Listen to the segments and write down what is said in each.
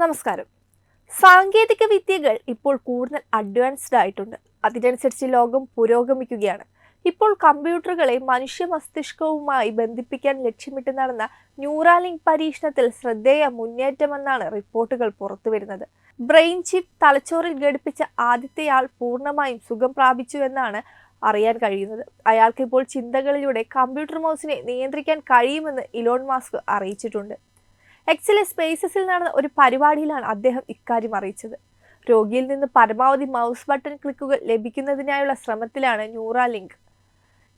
നമസ്കാരം. സാങ്കേതിക വിദ്യകൾ ഇപ്പോൾ കൂടുതൽ അഡ്വാൻസ്ഡ് ആയിട്ടുണ്ട്. അതിനനുസരിച്ച് ലോകം പുരോഗമിക്കുകയാണ്. ഇപ്പോൾ കമ്പ്യൂട്ടറുകളെ മനുഷ്യ മസ്തിഷ്കവുമായി ബന്ധിപ്പിക്കാൻ ലക്ഷ്യമിട്ട് നടന്ന ന്യൂറാലിങ്ക് പരീക്ഷണത്തിൽ ശ്രദ്ധേയ മുന്നേറ്റമെന്നാണ് റിപ്പോർട്ടുകൾ പുറത്തുവരുന്നത്. ബ്രെയിൻ ചിപ്പ് തലച്ചോറിൽ ഘടിപ്പിച്ച ആദ്യത്തെയാൾ പൂർണമായും സുഖം പ്രാപിച്ചു എന്നാണ് അറിയാൻ കഴിയുന്നത്. അയാൾക്ക് ഇപ്പോൾ ചിന്തകളിലൂടെ കമ്പ്യൂട്ടർ മൗസിനെ നിയന്ത്രിക്കാൻ കഴിയുമെന്ന് ഇലോൺ മാസ്ക് അറിയിച്ചിട്ടുണ്ട്. എക്സിലെ സ്പേസസിൽ നടന്ന ഒരു പരിപാടിയിലാണ് അദ്ദേഹം ഇക്കാര്യം അറിയിച്ചത്. രോഗിയിൽ നിന്ന് പരമാവധി മൗസ് ബട്ടൺ ക്ലിക്കുകൾ ലഭിക്കുന്നതിനായുള്ള ശ്രമത്തിലാണ് ന്യൂറാലിങ്ക്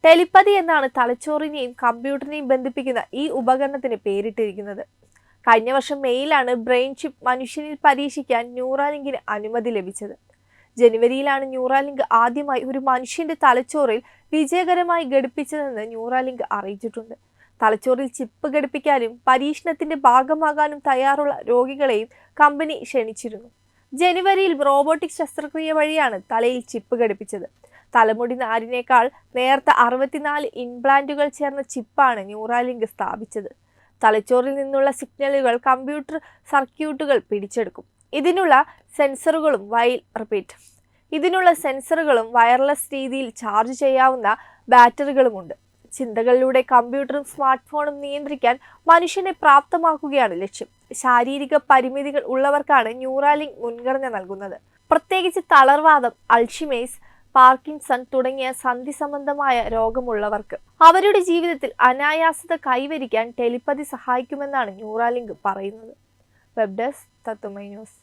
ടെലിപ്പതി എന്നാണ് തലച്ചോറിനെയും കമ്പ്യൂട്ടറിനെയും ബന്ധിപ്പിക്കുന്ന ഈ ഉപകരണത്തിന് പേരിട്ടിരിക്കുന്നത്. കഴിഞ്ഞ വർഷം മെയ്യിലാണ് ബ്രെയിൻ ചിപ്പ് മനുഷ്യനിൽ പരീക്ഷിക്കാൻ ന്യൂറാലിങ്കിന് അനുമതി ലഭിച്ചത്. ജനുവരിയിലാണ് ന്യൂറാലിങ്ക് ആദ്യമായി ഒരു മനുഷ്യന്റെ തലച്ചോറിൽ വിജയകരമായി ഘടിപ്പിച്ചതെന്ന് ന്യൂറാലിങ്ക് അറിയിച്ചിട്ടുണ്ട്. തലച്ചോറിൽ ചിപ്പ് ഘടിപ്പിക്കാനും പരീക്ഷണത്തിന്റെ ഭാഗമാകാനും തയ്യാറുള്ള രോഗികളെയും കമ്പനി ക്ഷണിച്ചിരുന്നു. ജനുവരിയിൽ റോബോട്ടിക് ശസ്ത്രക്രിയ വഴിയാണ് തലയിൽ ചിപ്പ് ഘടിപ്പിച്ചത്. തലമുടി നാരിനേക്കാൾ നേർത്ത അറുപത്തിനാല് ഇംപ്ലാന്റുകൾ ചേർന്ന ചിപ്പാണ് ന്യൂറാലിങ്ക് സ്ഥാപിച്ചത്. തലച്ചോറിൽ നിന്നുള്ള സിഗ്നലുകൾ കമ്പ്യൂട്ടർ സർക്യൂട്ടുകൾ പിടിച്ചെടുക്കും. ഇതിനുള്ള സെൻസറുകളും വയൽ റിപ്പീറ്റ്. ഇതിനുള്ള സെൻസറുകളും വയർലെസ് രീതിയിൽ ചാർജ് ചെയ്യാവുന്ന ബാറ്ററികളുമുണ്ട്. ചിന്തകളിലൂടെ കമ്പ്യൂട്ടറും സ്മാർട്ട് ഫോണും നിയന്ത്രിക്കാൻ മനുഷ്യനെ പ്രാപ്തമാക്കുകയാണ് ലക്ഷ്യം. ശാരീരിക പരിമിതികൾ ഉള്ളവർക്കാണ് ന്യൂറാലിങ്ക് മുൻഗണന നൽകുന്നത്. പ്രത്യേകിച്ച് തളർവാദം അൾഷിമേസ് പാർക്കിൻസൺ തുടങ്ങിയ സന്ധി സംബന്ധമായ രോഗമുള്ളവർക്ക് അവരുടെ ജീവിതത്തിൽ അനായാസത കൈവരിക്കാൻ ടെലിപ്പതി സഹായിക്കുമെന്നാണ് ന്യൂറാലിങ്ക് പറയുന്നത്. വെബ് ഡെസ്ക് തത്തുമൈ ന്യൂസ്.